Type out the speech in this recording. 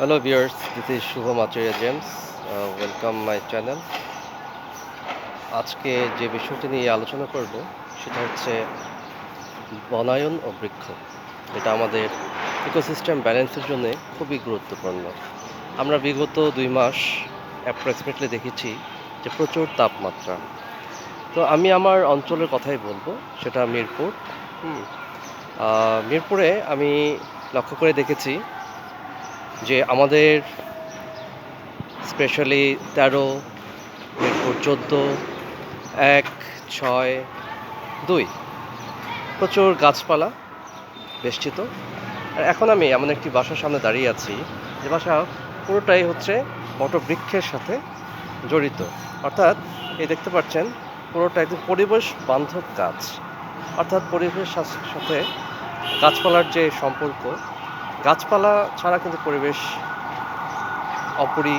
Hello viewers, this is Shubham Acharya James. Uh, welcome my channel. আজকে যে বিষয়টি নিয়ে আলোচনা করব সেটা হচ্ছে বনায়ন ও বৃক্ষ। এটা আমাদের ইকোসিস্টেম ব্যালেন্সের জন্য খুবই গুরুত্বপূর্ণ। আমরা বিগত দুই মাস অ্যাপ্রক্সিমেটলি দেখেছি যে প্রচুর তাপমাত্রা। তো আমি আমার অঞ্চলের কথাই বলব সেটা মিরপুর। মিরপুরে আমি লক্ষ্য করে দেখেছি যে আমাদের স্পেশালি তেরো মিরপুর চোদ্দ, এক, ছয়, দুই। প্রচুর গাছপালা বেষ্টিত। আর এখন আমি এমন একটি বাসার সামনে দাঁড়িয়ে আছি, যে বাসা পুরোটাই হচ্ছে বটবৃক্ষের সাথে জড়িত। অর্থাৎ এই দেখতে পাচ্ছেন, পুরোটা একদম পরিবেশ বান্ধব গাছ। অর্থাৎ পরিবেশ সাথে গাছপালার যে সম্পর্ক গাছপালা ছাড়া কিন্তু পরিবেশ অপরি